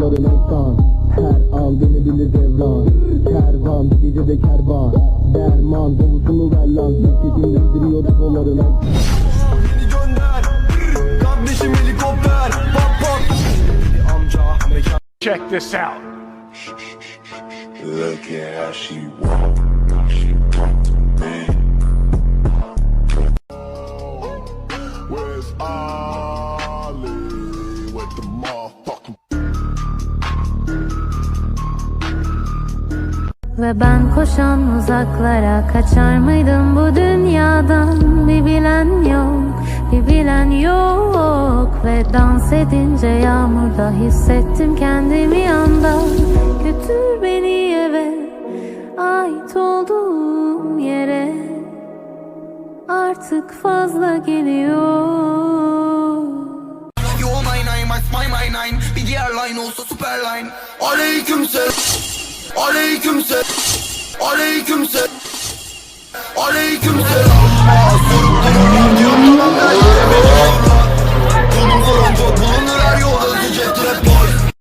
Ekran Her an beni bilir devran. Kervan gecede kervan. Derman dolusunu ver lan. Nefretim indiriyor doların Beni gönder. Kardeşim helikopter. Pat pat Amca mekan Check this out. Look at how she walk, how she talk to me. Where's Ollie with the motherfucking Ve ben koşan uzaklara kaçar mıydım bu dünyadan? Bir bilen yok, bir bilen yok. Ve dans edince yağmurda hissettim kendimi yanda. Götür beni eve, ait olduğum yere. Artık fazla geliyor line olsa super line. Aleyküm selam. Aleyküm